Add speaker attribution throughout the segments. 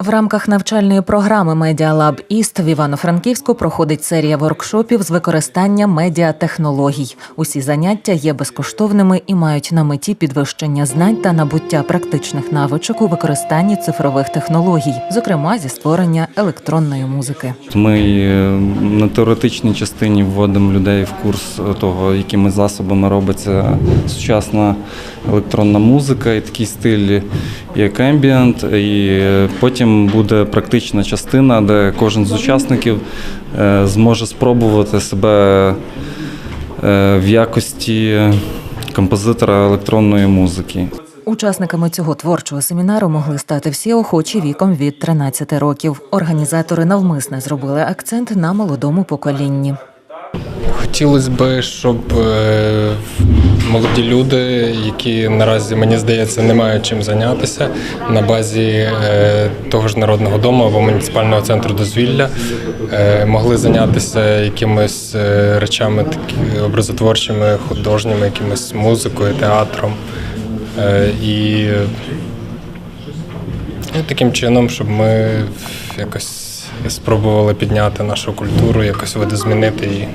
Speaker 1: В рамках навчальної програми Медіалаб Іст в Івано-Франківську проходить серія воркшопів з використання медіатехнологій. Усі заняття є безкоштовними і мають на меті підвищення знань та набуття практичних навичок у використанні цифрових технологій, зокрема зі створення електронної музики.
Speaker 2: Ми е, на теоретичній частині вводимо людей в курс того, якими засобами робиться сучасна електронна музика і такий стиль, як ембієнт. І е, потім буде практична частина, де кожен з учасників е, зможе спробувати себе е, в якості композитора електронної музики.
Speaker 1: Учасниками цього творчого семінару могли стати всі охочі віком від 13 років. Організатори навмисне зробили акцент на молодому поколінні.
Speaker 3: Хотілося б, щоб е, молоді люди, які наразі мені здається не мають чим зайнятися на базі е, того ж народного дому або муніципального центру дозвілля, е, могли зайнятися якимись е, речами такі образотворчими, художніми, якимось музикою, театром. Е, І ну, таким чином, щоб ми якось спробували підняти нашу культуру, якось видозмінити її.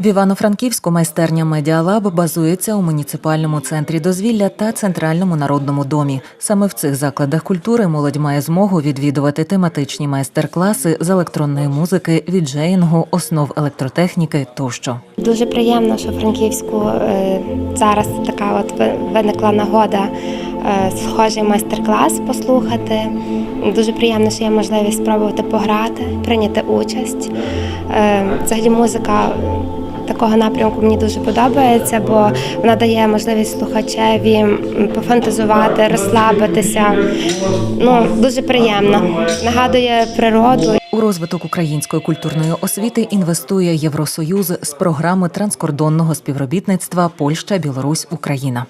Speaker 1: В Івано-Франківську майстерня Медіалаб базується у муніципальному центрі дозвілля та центральному народному домі. Саме в цих закладах культури молодь має змогу відвідувати тематичні майстер-класи з електронної музики, віджеїнгу, основ електротехніки тощо.
Speaker 4: Дуже приємно, що Франківську е, зараз така от виникла нагода е, схожий майстер-клас послухати. Дуже приємно, що є можливість спробувати пограти, прийняти участь. Е, Взагалі музика такого напрямку мені дуже подобається, бо вона дає можливість слухачеві пофантазувати, розслабитися. Ну, дуже приємно. Нагадує природу
Speaker 1: У розвиток української культурної освіти інвестує Євросоюз з програми транскордонного співробітництва Польща, Білорусь, Україна.